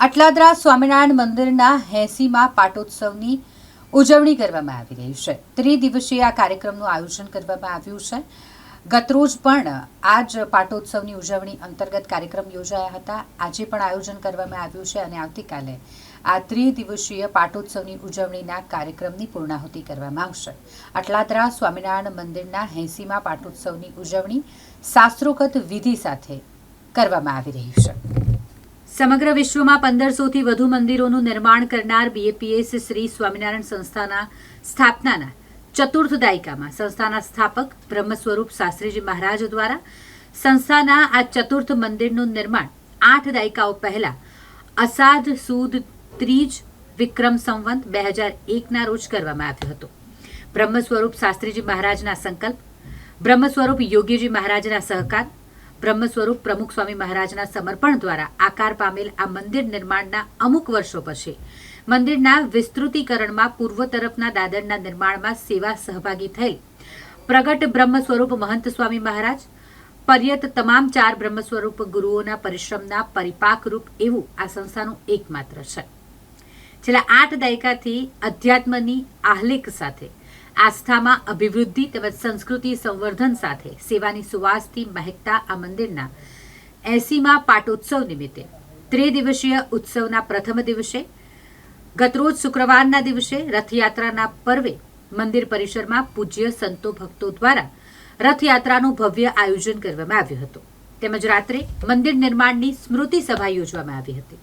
અટલાદરા સ્વામિનારાયણ મંદિરના એસીમાં પાટોત્સવની ઉજવણી કરવામાં આવી રહી છે. ત્રિદિવસીય આ કાર્યક્રમનું આયોજન કરવામાં આવ્યું છે. ગતરોજ પણ આ જ પાટોત્સવની ઉજવણી અંતર્ગત કાર્યક્રમ યોજાયા હતા. આજે પણ આયોજન કરવામાં આવ્યું છે અને આવતીકાલે આ ત્રિદિવસીય પાટોત્સવની ઉજવણીના કાર્યક્રમની પૂર્ણાહુતિ કરવામાં આવશે. અટલાદરા સ્વામિનારાયણ મંદિરના હેંસીમાં પાટોત્સવની ઉજવણી શાસ્ત્રોગત વિધિ સાથે કરવામાં આવી રહી છે. સમગ્ર વિશ્વમાં પંદરસોથી વધુ મંદિરોનું નિર્માણ કરનાર બીએપીએસ શ્રી સ્વામિનારાયણ સંસ્થાના સ્થાપનાના ચતુર્થ દાયકામાં સંસ્થાના સ્થાપક બ્રહ્મ સ્વરૂપ શાસ્ત્રીજી મહારાજ દ્વારા સંસ્થાના આ ચતુર્થ મંદિરનું નિર્માણ આઠ દાયકાઓ પહેલા અસાધ સુદ ત્રીજ વિક્રમ સંવંત બે હજાર એકના રોજ કરવામાં આવ્યો હતો. બ્રહ્મ સ્વરૂપ શાસ્ત્રીજી મહારાજના સંકલ્પ બ્રહ્મ સ્વરૂપ યોગીજી મહારાજના સહકાર બ્રહ્મ સ્વરૂપ પ્રમુખ સ્વામી મહારાજના સમર્પણ દ્વારા આકાર પામેલ આ મંદિર નિર્માણના અમુક વર્ષો પછી. મંદિરના વિસ્તૃતીકરણમાં પૂર્વ તરફના દાદરના નિર્માણમાં સેવા સહભાગી થયેલ પ્રગટ બ્રહ્મ સ્વરૂપ મહંત સ્વામી મહારાજ, પર્યત તમામ ચાર બ્રહ્મ સ્વરૂપ ગુરુઓના પરિશ્રમના પરિપાકરૂપ એવું આ સંસ્થાનું એકમાત્ર છે. છેલ્લા આઠ દાયકાથી અધ્યાત્મની આહ્લિક સાથે આસ્થામાં અભિવૃદ્ધિ તેમજ સંસ્કૃતિ સંવર્ધન સાથે સેવાની સુવાસથી મહેકતા આ મંદિરના એસીમાં પાટોત્સવ નિમિત્તે. ત્રિદિવસીય ઉત્સવના પ્રથમ દિવસે, ગતરોજ શુક્રવારના દિવસે રથયાત્રાના પર્વે મંદિર પરિસરમાં પૂજ્ય સંતો ભક્તો દ્વારા રથયાત્રાનું ભવ્ય આયોજન કરવામાં આવ્યું હતું. તેમજ રાત્રે મંદિર નિર્માણની સ્મૃતિ સભા યોજવામાં આવી હતી.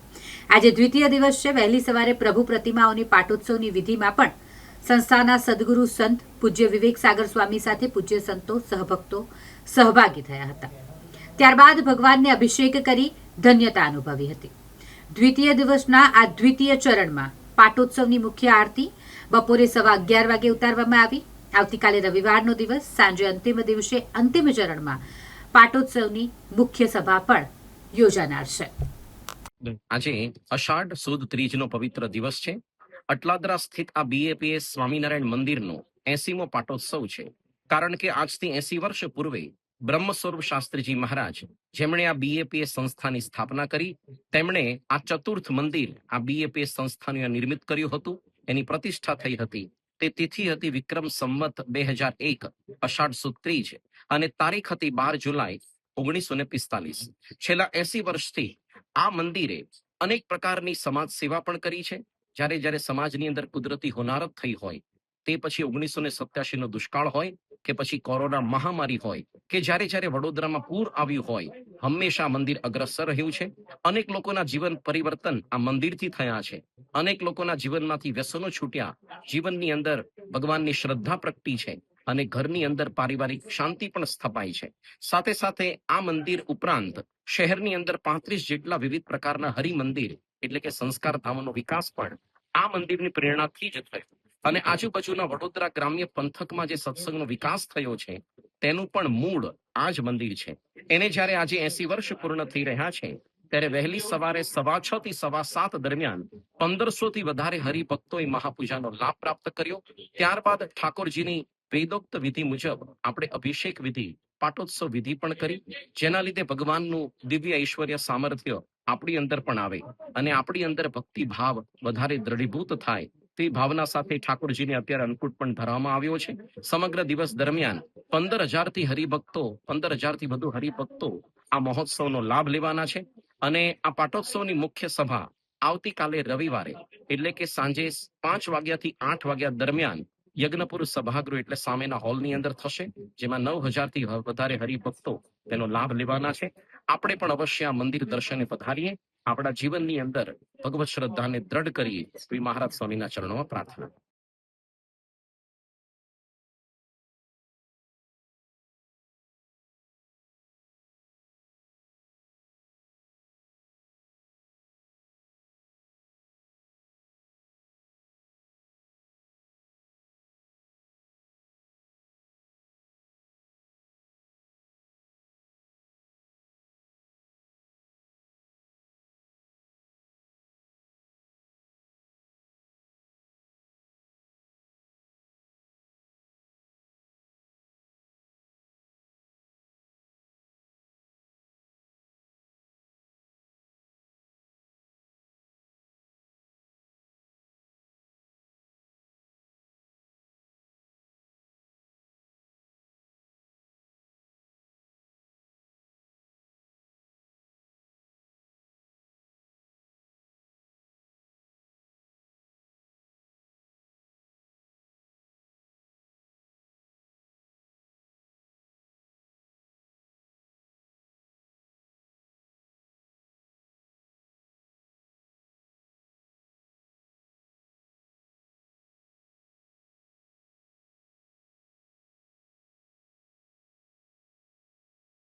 આજે દ્વિતીય દિવસ છે. વહેલી સવારે પ્રભુ પ્રતિમાઓની પાટોત્સવની વિધિમાં પણ સંસ્થાના સદગુરુ સંત પૂજ્ય વિવેક સાગર સ્વામી સાથે પૂજ્ય સંતો, સહભક્તો સહભાગી થયા હતા. ત્યારબાદ ભગવાનને અભિષેક કરી ધન્યતા અનુભવી હતી. દ્વિતીય દિવસના આ દ્વિતીય ચરણમાં પાટોત્સવની મુખ્ય આરતી બપોરે સવા અગિયાર વાગે ઉતારવામાં આવી. આવતીકાલે રવિવારનો દિવસ, સાંજે અંતિમ દિવસે અંતિમ ચરણમાં પાટોત્સવની મુખ્ય સભા પણ યોજાનાર છે. આજે અષાઢ સુદ ત્રીજનો પવિત્ર દિવસ છે. અટલાદરા સ્થિત આ બીએપીએ સ્વામિનારાયણ મંદિરનો એસીમો પાટોત્સવ છે. કારણ કે આજથી એસી વર્ષ પૂર્વે બ્રહ્મ સ્વરૂપ શાસ્ત્રીજી મહારાજ જેમણે આ બીએપીએ સંસ્થાની સ્થાપના કરી, તેમણે આ ચતુર્થ મંદિર આ બીએપીએ સંસ્થાનું નિર્મિત કર્યું હતું. એની પ્રતિષ્ઠા થઈ હતી. તે તિથિ હતી વિક્રમ સંમત બે હજાર એક, અષાઢ સુદ ત્રીજ અને તારીખ હતી બાર જુલાઈ ઓગણીસો ને પિસ્તાલીસ. છેલ્લા એસી વર્ષથી આ મંદિરે અનેક પ્રકારની સમાજ સેવા પણ કરી છે. જ્યારે જ્યારે સમાજની અંદર કુદરતી હોનારત થઈ હોય, તે પછી ઓગણીસો ને સત્યાસી નો દુષ્કાળ હોય કે પછી કોરોના મહામારી હોય કે જ્યારે જ્યારે વડોદરામાં પૂર આવ્યું હોય, હંમેશા મંદિર અગ્રસર રહ્યું છે. અનેક લોકોના જીવન પરિવર્તન આ મંદિરથી થયા છે. અનેક લોકોના જીવનમાંથી વ્યસનો છૂટ્યા. જીવનની અંદર ભગવાનની શ્રદ્ધા પ્રગટી છે. અને ઘરની અંદર પારિવારિક શાંતિ પણ સ્થપાઈ છે. સાથે સાથે આ મંદિર ઉપરાંત શહેરની અંદર પાંત્રીસ જેટલા વિવિધ પ્રકારના હરિમંદિર એટલે કે સંસ્કાર ધામોનો વિકાસ પણ આ મંદિરની પ્રેરણાથી જ થયો. અને આજુબાજુના વડોદરા ગ્રામ્ય પંથકમાં જે સત્સંગનો વિકાસ થયો છે, તેનું પણ મૂળ આ જ મંદિર છે. એને જ્યારે આજે એસી વર્ષ પૂર્ણ થઈ રહ્યા છે, ત્યારે વહેલી સવારે સવા છ થી સવા સાત દરમિયાન પંદરસો થી વધારે હરિભક્તોએ મહાપૂજાનો લાભ પ્રાપ્ત કર્યો. ત્યારબાદ ઠાકોરજીની વેદોક્ત વિધિ મુજબ આપણે અભિષેક વિધિ, પાટોત્સવ વિધિ પણ કરી. જેના લીધે ભગવાનનું દિવ્ય ઐશ્વર્ય સામર્થ્ય આપણી અંદર પણ આવે અને આપણી અંદર ભક્તિ ભાવ વધારે દ્રઢીભૂત થાય. તે ભાવના સાથે ઠાકોરજીને અત્યારે અન્નકૂટ પણ ધરવામાં આવ્યો છે. સમગ્ર દિવસ દરમિયાન પંદર હજારથી હરિભક્તો, પંદર હજારથી વધુ હરિભક્તો આ મહોત્સવનો લાભ લેવાના છે. અને આ પાટોત્સવની મુખ્ય સભા આવતીકાલે રવિવારે, એટલે કે સાંજે પાંચ વાગ્યાથી આઠ વાગ્યા દરમિયાન યજ્ઞપુર સભાગૃહ એટલે સામેના હોલની અંદર થશે, જેમાં નવ હજારથી વધારે હરિભક્તો તેનો લાભ લેવાના છે. આપણે પણ અવશ્ય આ મંદિર દર્શને પધારીએ. આપણા જીવનની અંદર ભગવત શ્રદ્ધાને દ્રઢ કરીએ. શ્રી મહારાજ સ્વામીના ચરણોમાં પ્રાર્થના.